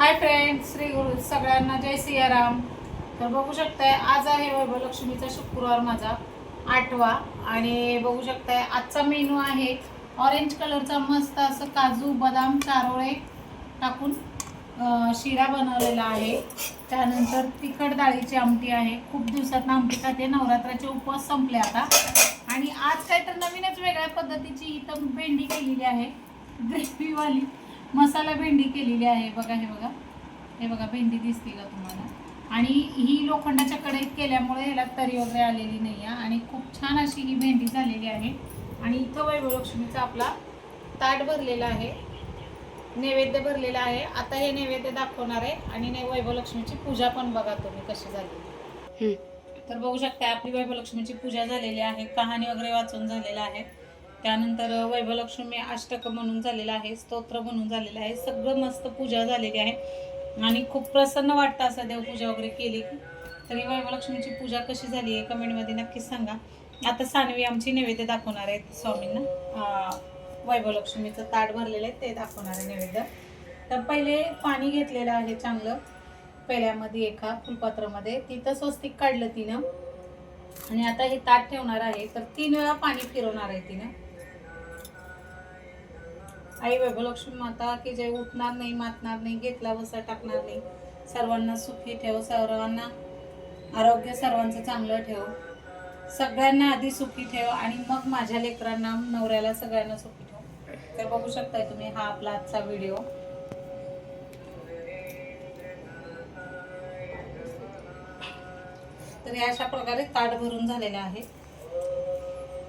Hi friend Shri गुरु सगळ्यांना जय सियाराम. तर बघू शकताय आज आहे वैभवलक्ष्मीचा शुक्रवार माझा आठवा. आणि बघू शकताय आजचा मेनू आहे ऑरेंज कलरचा मस्त असं काजू बदाम चारोळे टाकून शिरा बनवलेला आहे. त्यानंतर तिखट डाळीची आमटी आहे. खूप दिवसात आमटी खाते नवरात्राचे उपवास संपले आता. आणि आज काय तर नवीनच वेगळ्या पद्धतीची इथं भेंडी केलेली आहे. ग्रेव्हीवाली. मसाला भेंडी केलेली आहे. बघा हे बघा. हे बघा भेंडी दिसते का तुम्हाला? आणि ही लोखंडाच्या कढईत केल्यामुळे ह्याला तरी वगैरे आलेली नाही आहे आणि खूप छान अशी ही भेंडी झालेली आहे. आणि इथं वैभवलक्ष्मीचा आपला ताट भरलेला आहे. नैवेद्य भरलेला आहे. आता हे नैवेद्य दाखवणार आहे. आणि नै- वैभवलक्ष्मीची पूजा पण बघा तुम्ही कशी झाली. तर बघू शकता आपली वैभवलक्ष्मीची पूजा झालेली आहे. कहाणी वगैरे वाचून झालेलं आहे. त्यानंतर वैभवलक्ष्मी अष्टक म्हणून झालेलं आहे स्तोत्र म्हणून झालेलं आहे सगळं मस्त पूजा झालेली आहे. आणि खूप प्रसन्न वाटतं असं देवपूजा वगैरे केली. तरी वैभवलक्ष्मीची पूजा कशी झाली आहे कमेंटमध्ये नक्कीच सांगा. आता सानवी आमची नैवेद्य दाखवणार आहेत स्वामींना. वैभवलक्ष्मीचं ताट भरलेलं आहे ते दाखवणार आहे नैवेद्य तर पहिले पाणी घेतलेलं आहे चांगलं. पेल्यामध्ये एका फुलपात्रामध्ये. तिथं स्वस्तिक काढलं तिनं. आणि आता हे ताट ठेवणार आहे. तर तीन वेळा पाणी फिरवणार आहे तिनं. आई वैभवलक्ष्मी माता की जे उठणार नाही मातणार नाही घेतला बसा टाकणार नाही. सर्वांना सुखी ठेव सर्वांना आरोग्य सर्वांचं चांगलं ठेव. सगळ्यांना आधी सुखी ठेव आणि मग माझ्या लेकरांना नवऱ्याला सगळ्यांना सुखी ठेव. तर बघू शकताय तुम्ही हा आपला आजचा व्हिडिओ. तर हे अशा प्रकारे ताट भरून झालेलं आहे.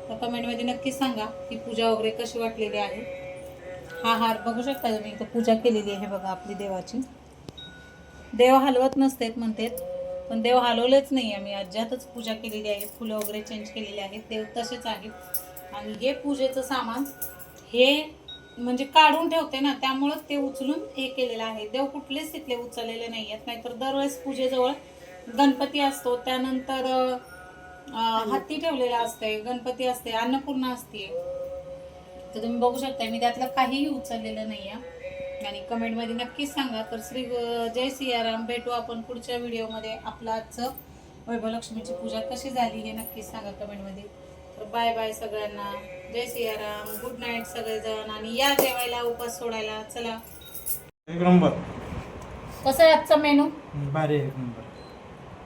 तर कमेंटमध्ये नक्की सांगा की पूजा वगैरे कशी वाटलेली आहे. हा हार बघू शकता तुम्ही इथं पूजा केलेली आहे बघा आपली देवाची. देव हलवत नसतेत म्हणतात पण देव हलवलेच नाही आम्ही अज्यातच पूजा केलेली आहे फुलं वगैरे चेंज केलेली आहेत देव तसेच आहेत. आणि हे पूजेचं सामान हे म्हणजे काढून ठेवते ना त्यामुळं ते उचलून हे केलेलं आहे. देव कुठलेच तिथले उचललेले नाही आहेत नाहीतर दरवेळेस पूजेजवळ गणपती असतो त्यानंतर हत्ती ठेवलेला असते गणपती असते अन्नपूर्णा असते तर तुम्ही बघू शकता मी त्यातलं काहीही उचललेलं नाही आहे आणि कमेंटमध्ये नक्कीच सांगा. तर श्री जय सियाराम भेटू आपण पुढच्या व्हिडिओमध्ये. आपलं आजचं वैभवलक्ष्मीची पूजा कशी झाली हे नक्कीच सांगा कमेंटमध्ये. तर बाय बाय सगळ्यांना. जय सियाराम. गुड नाईट सगळेजण. आणि या जेवायला उपास सोडायला चला. एक नंबर. कसं आहे आजचा मेनू? भारी एक नंबर.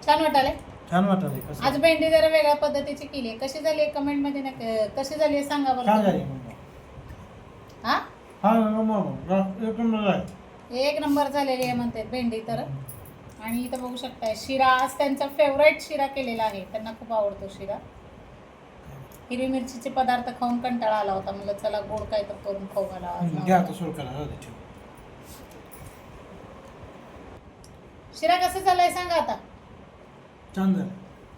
छान वाटाले छान वाटलं आज भेंडी जरा वेगळ्या पद्धतीची केली कशी झाली कमेंटमध्ये नक्की कशी झाली सांगा बरं. हा? हा नंबर एक नंबर आहे. एक नंबर झालेली आहे म्हणते भेंडी तर. आणि इथं बघू शकताय शिरा आज त्यांचा फेवरेट शिरा केलेला आहे. त्यांना खूप आवडतो शिरा. हिरवी मिरचीचे पदार्थ खाऊन कंटाळा आला होता. म्हणलं चला गोड काय तर करून खाऊ घाला. आज घ्या आता सुरू करा जाऊ दे, ठेव. शिरा कसं झालाय सांगा आता. छान झालं.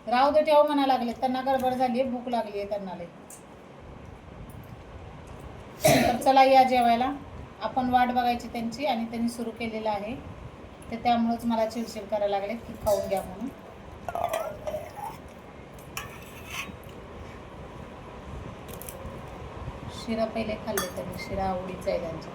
राहू दे ठेव म्हणा लागले. त्यांना गडबड झाली भूक लागली आहे त्यांना लई. तर चला या जेवायला. आपण वाट बघायची त्यांची आणि त्यांनी सुरू केलेलं आहे. तर त्यामुळंच मला चिडचिड करायला लागले. की खाऊन घ्या म्हणून. शिरा पहिले खाल्ले त्यांनी. शिरा आवडीचा आहे त्यांच्या